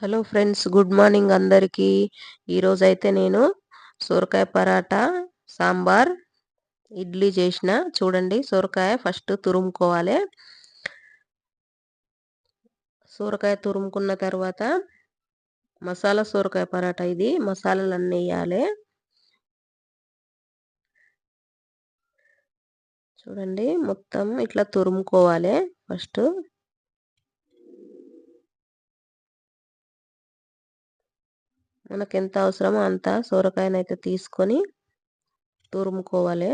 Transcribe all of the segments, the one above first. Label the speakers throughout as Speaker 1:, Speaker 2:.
Speaker 1: Hello friends good morning అందరికీ. ఈరోజైతే నేను సొరకాయ పరాటా సాంబార్ ఇడ్లీ చేసిన. చూడండి సొరకాయ ఫస్ట్ తురుముకోవాలి. సొరకాయ తురుముకున్న తర్వాత మసాలా సొరకాయ పరాటా ఇది. మసాలాలు అన్నీ వేయాలి. చూడండి మొత్తం ఇట్లా తురుముకోవాలి ఫస్ట్. మనకు ఎంత అవసరమో అంత సొరకాయనైతే తీసుకొని తురుముకోవాలి.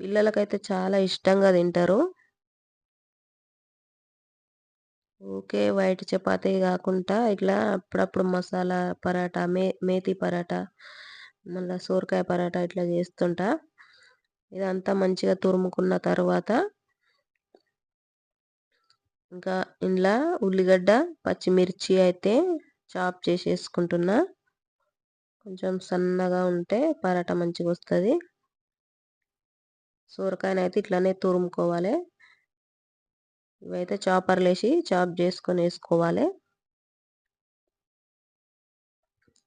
Speaker 1: పిల్లలకైతే చాలా ఇష్టంగా తింటారు. ఓకే వైట్ చపాతీ కాకుండా ఇట్లా అప్పుడప్పుడు మసాలా పరాటా మే మేతి పరాటా మళ్ళీ సోరకాయ పరాటా ఇట్లా చేస్తుంటా. ఇదంతా మంచిగా తురుముకున్న తర్వాత ఇంకా ఇంట్లో ఉల్లిగడ్డ పచ్చిమిర్చి అయితే చాప్ చేసేసుకుంటున్నా. కొంచెం సన్నగా ఉంటే పరాట మంచిగా వస్తుంది. సూరకాయనైతే ఇట్లానే తురుముకోవాలి. ఇవైతే చాపర్లు వేసి చాప్ చేసుకొని వేసుకోవాలి.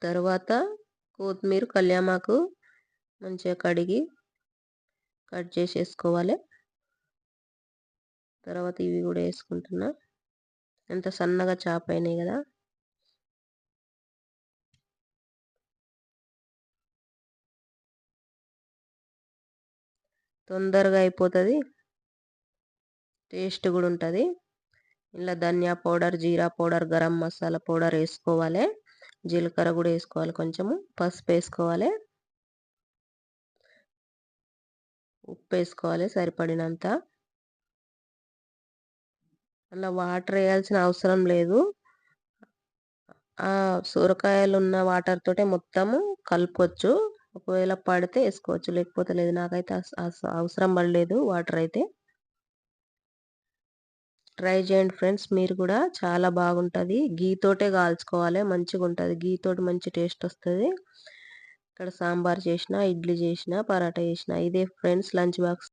Speaker 1: తర్వాత కొత్తిమీర కళ్యామాకు మంచిగా కడిగి కట్ చేసేసుకోవాలి. తర్వాత ఇవి కూడా వేసుకుంటున్నా. ఎంత సన్నగా చాప్ అయినాయి కదా. తొందరగా అయిపోతుంది. టేస్ట్ కూడా ఉంటుంది. ఇలా ధనియా పౌడర్ జీరా పౌడర్ గరం మసాలా పౌడర్ వేసుకోవాలి. జీలకర్ర కూడా వేసుకోవాలి కొంచెము. పసుపు వేసుకోవాలి. ఉప్పు వేసుకోవాలి సరిపడినంత. అలా వాటర్ వేయాల్సిన అవసరం లేదు. ఆ సొరకాయలు ఉన్న వాటర్ తోటే మొత్తము కలపవచ్చు ఒకవేళ పడితే వేసుకోవచ్చు. లేకపోతే లేదు నాకైతే అవసరం పడలేదు వాటర్ అయితే. ట్రై చేయండి ఫ్రెండ్స్ మీరు కూడా చాలా బాగుంటుంది. గీతోటే కాల్చుకోవాలి మంచిగా ఉంటుంది. గీతోటి మంచి టేస్ట్ వస్తుంది. ఇక్కడ సాంబార్ చేసిన ఇడ్లీ చేసిన పరాటా చేసిన ఇదే ఫ్రెండ్స్ లంచ్ బాక్స్.